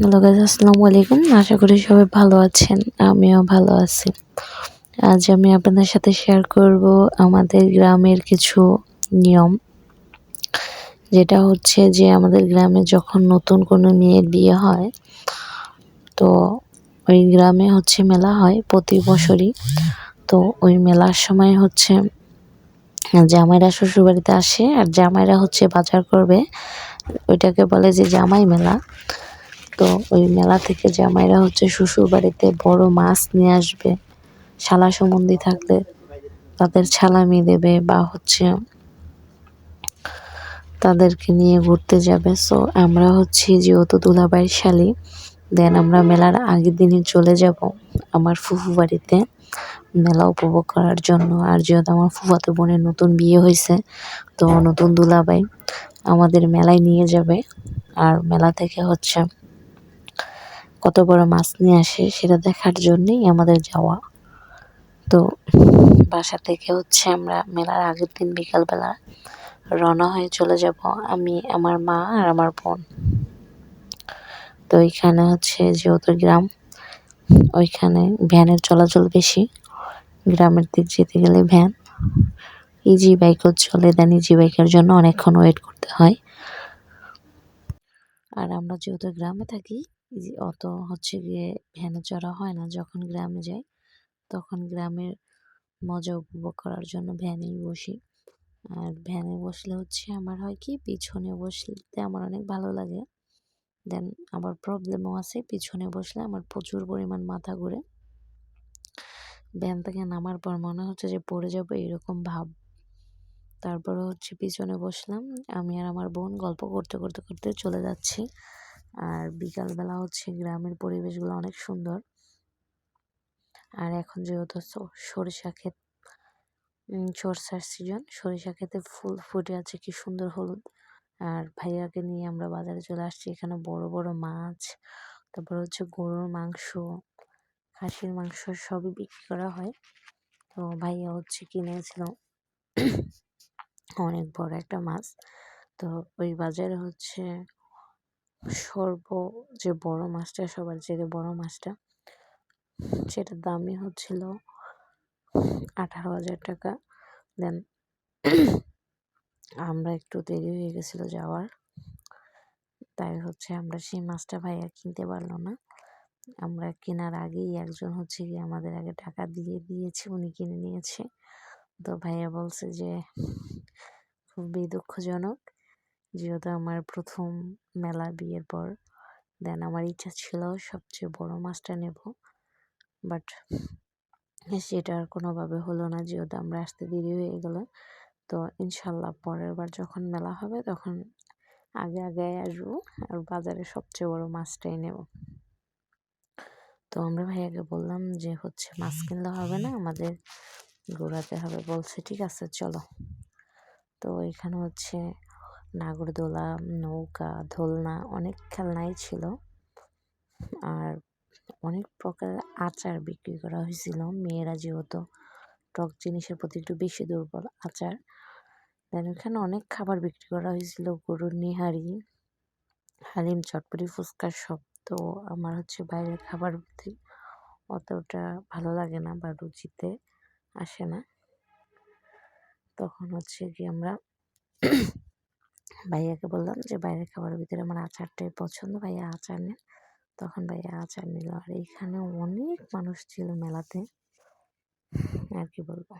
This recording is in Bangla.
হ্যালো গাইজ আসসালামু আলাইকুম। আশা করি সবাই ভালো আছেন, আমিও ভালো আছি। আজ আমি আপনাদের সাথে শেয়ার করব আমাদের গ্রামের কিছু নিয়ম। যেটা হচ্ছে যে, আমাদের গ্রামে যখন নতুন কোনো মেয়ের বিয়ে হয়, তো ওই গ্রামে হচ্ছে মেলা হয় প্রতি বছরই। তো ওই মেলার সময় হচ্ছে জামাইরা শ্বশুরবাড়িতে আসে, আর জামাইরা হচ্ছে বাজার করবে। ওইটাকে বলে যে জামাই মেলা। তো ওই মেলা থেকে জামাইরা হচ্ছে শ্বশুর বাড়িতে বড় মাছ নিয়ে আসবে। শালা সম্বন্ধী থাকলে তাদের ছালামি দেবে বা হচ্ছে তাদেরকে নিয়ে ঘুরতে যাবে। সো আমরা হচ্ছি যেহেতু দুলাবাইয়ের শালি দেন আমরা মেলার আগের দিনই চলে যাব আমার ফুফু বাড়িতে মেলা উপভোগ করার জন্য। আর যেহেতু আমার ফুফাতো বোনের নতুন বিয়ে হয়েছে, তো নতুন দুলাবাই আমাদের মেলায় নিয়ে যাবে। আর মেলা থেকে হচ্ছে কত বড় মাছ নিয়ে আসে সেটা দেখার জন্যই আমাদের যাওয়া। তো বাসা থেকে হচ্ছে আমরা মেলার আগের দিন বিকালবেলা রওনা হয়ে চলে যাব আমি, আমার মা আর আমার বোন। তো ওইখানে হচ্ছে যেহেতু গ্রাম, ওইখানে ভ্যানের চলাচল বেশি। গ্রামের দিক যেতে গেলে ভ্যান ইজি বাইকও চলে দেন ইজি বাইকের জন্য অনেকক্ষণ ওয়েট করতে হয়। আর আমরা যেহেতু গ্রামে থাকি অত হচ্ছে গিয়ে ভ্যানে চড়া হয় না যখন গ্রামে যাই, তখন গ্রামের মজা উপভোগ করার জন্য ভ্যানেই বসি। আর ভ্যানে বসলে হচ্ছে আমার হয় কি, পিছনে বসতে আমার অনেক ভালো লাগে। দেন আবার প্রবলেমও আছে, পিছনে বসলে আমার প্রচুর পরিমাণ মাথা ঘুরে। ভ্যান থেকে নামার পর মনে হচ্ছে যে পড়ে যাব, এরকম ভাব। তারপরে হচ্ছে পিছনে বসলাম। আমি আর আমার বোন গল্প করতে করতে করতে চলে যাচ্ছি। আর বিকালবেলা হচ্ছে গ্রামের পরিবেশগুলো অনেক সুন্দর। আর এখন যেহেতু সরিষা ক্ষেত সরষার সিজন সরিষা ক্ষেতে ফুল ফুটে আছে, কি সুন্দর হলুদ। আর ভাইয়াকে নিয়ে আমরা বাজারে চলে আসছি। এখানে বড় বড় মাছ, তারপর হচ্ছে গরুর মাংস, খাসির মাংস সবই বিক্রি করা হয়। তো ভাইয়া হচ্ছে কিনেছিল। অনেক বড় একটা মাছ। তো ওই বাজারে হচ্ছে সর্ব যে বড় মাছটা, সবার চেয়ে বড় মাছটা, সেটার দামই হচ্ছিল আঠারো হাজার টাকা। দেন আমরা একটু দেরি হয়ে গেছিল যাওয়ার। তাই হচ্ছে আমরা সেই মাছটা ভাইয়া কিনতে পারল না। আমরা কেনার আগেই একজন হচ্ছে গিয়ে আমাদের আগে টাকা দিয়ে দিয়েছে, উনি কিনে নিয়েছে। তো ভাইয়া বলছে যে, খুবই দুঃখজনক যেহেতু আমার প্রথম মেলা বিয়ের পর দেন আমার ইচ্ছা ছিল সবচেয়ে বড় মাছটা নেব। বাট সেটা আর কোনোভাবে হলো না যেহেতু আমরা আসতে দেরি হয়ে গেল। তো ইনশাল্লাহ পরের বার যখন মেলা হবে তখন আগে আগে আসব আর বাজারে সবচেয়ে বড় মাছটাই নেব। তো আমরা ভাইয়াকে বললাম যে, হচ্ছে মাছ কিনলে হবে না আমাদের ঘোরাতে হবে বলছে, ঠিক আছে চলো। তো এখানে হচ্ছে নাগরদোলা, নৌকা দোলনা অনেক খেলনাই ছিল। আর অনেক প্রকার আচার বিক্রি করা হয়েছিল। মেয়েরা যেহেতু টক জিনিসের প্রতি একটু বেশি দুর্বল আচার দেন ওখানে অনেক খাবার বিক্রি করা হয়েছিল। গরুর নিহারি, হালিম, চটপটি ফুচকার সব। তো আমার হচ্ছে বাইরের খাবার অতটা ভালো লাগে না বা রুচিতে। আসে না। তখন হচ্ছে কি আমরা ভাইয়াকে বললাম যে, বাইরের খাবারের ভিতরে আমার আচারটাই পছন্দ, ভাইয়া আচার নেন। তখন ভাইয়া আচার নিল। আর এইখানে অনেক মানুষ ছিল মেলাতে, আর কি বলব?